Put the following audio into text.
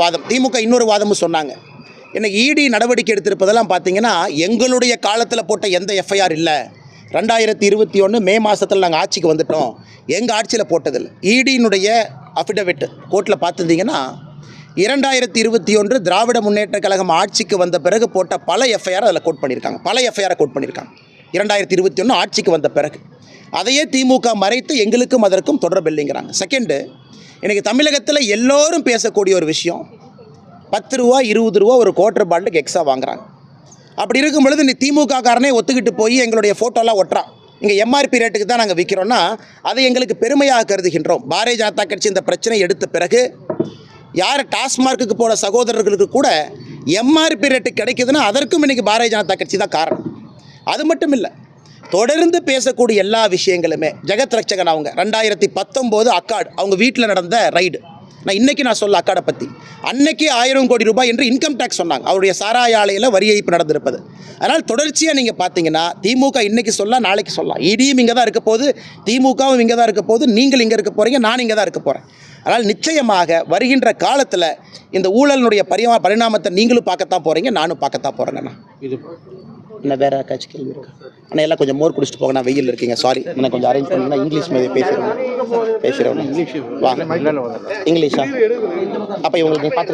வாதம். திமுக இன்னொரு வாதமும் சொன்னாங்க. இன்னைக்கு இடி நடவடிக்கை எடுத்திருப்பதெல்லாம் பார்த்தீங்கன்னா எங்களுடைய காலத்தில் போட்ட எந்த எஃப்ஐஆர் இல்லை. ரெண்டாயிரத்தி இருபத்தி ஒன்று மே மாதத்தில் நாங்கள் ஆட்சிக்கு வந்துட்டோம். எங்கள் ஆட்சியில் போட்டதில்லை. இடியினுடைய அஃபிடவிட் கோர்ட்டில் பார்த்துருந்தீங்கன்னா இரண்டாயிரத்தி இருபத்தி ஒன்று திராவிட முன்னேற்ற கழகம் ஆட்சிக்கு வந்த பிறகு போட்ட பல எஃப்ஐஆர் அதில் கோட் பண்ணியிருக்காங்க. பல எஃப்ஐஆரை கோட் பண்ணியிருக்காங்க. இரண்டாயிரத்தி இருபத்தி ஒன்று ஆட்சிக்கு வந்த பிறகு. அதையே திமுக மறைத்து எங்களுக்கும் அதற்கும் தொடர்பில்லைங்கிறாங்க. செகண்டு இன்றைக்கி தமிழகத்தில் எல்லோரும் பேசக்கூடிய ஒரு விஷயம். பத்து ரூபா இருபது ரூபா ஒரு குவார்டர் பாண்டுக்கு எக்ஸ்ட்ரா வாங்குறாங்க. அப்படி இருக்கும் பொழுது நீ திமுக காரனே ஒத்துக்கிட்டு போய் எங்களுடைய ஃபோட்டோலாம் ஒட்டுறான். இங்கே எம்ஆர்பி ரேட்டுக்கு தான் நாங்கள் விற்கிறோன்னா அதை எங்களுக்கு பெருமையாக கருதுகின்றோம். பாரதிய ஜனதா கட்சி இந்த பிரச்சனை எடுத்த பிறகு யார் டாஸ்மார்க்குக்கு போகிற சகோதரர்களுக்கு கூட எம்ஆர்பி ரேட்டு கிடைக்குதுன்னா அதற்கும் இன்றைக்கி பாரதிய ஜனதா கட்சி தான் காரணம். அது மட்டும் இல்லை தொடர்ந்து பேசக்கூடிய எல்லா விஷயங்களுமே ஜெகத் ரட்சகன் அவங்க. ரெண்டாயிரத்தி பத்தொம்போது அக்காட். அவங்க வீட்டில் நடந்த ரைடு நான் இன்றைக்கி நான் சொல்ல அக்காடை பற்றி அன்னைக்கு ஆயிரம் கோடி ரூபாய் என்று இன்கம் டேக்ஸ் சொன்னாங்க. அவருடைய சாராய ஆலையில் வரி ஏய்ப்பு நடந்திருப்பது. அதனால் தொடர்ச்சியாக நீங்கள் பார்த்தீங்கன்னா திமுக இன்னைக்கு சொல்லலாம் நாளைக்கு சொல்லலாம் இடியும் இங்கே தான் இருக்க போது திமுகவும் இங்கே தான் இருக்க போது நீங்கள் இங்கே இருக்க போகிறீங்க நான் இங்கே தான் இருக்க போகிறேன் அதனால் நிச்சயமாக வருகின்ற காலத்தில் இந்த ஊழலினுடைய பரிமா பரிணாமத்தை நீங்களும் பார்க்கத்தான் போகிறீங்க நானும் பார்க்கத்தான் போகிறேங்கண்ணா இது இன்னும் வேறு யாருக்காச்சும் கேள்வி இருக்கா? ஆனால் எல்லாம் கொஞ்சம் மோர் குடிச்சிட்டு போங்க. நான் வெயில் இருக்கீங்க. சாரி எனக்கு கொஞ்சம் அரேஞ்ச் பண்ணிங்கன்னா இங்கிலீஷ் மீது பேசுகிறேன் பேசுகிறேன் வாங்க. இங்கிலீஷா அப்போ இவங்களுக்கு பார்த்து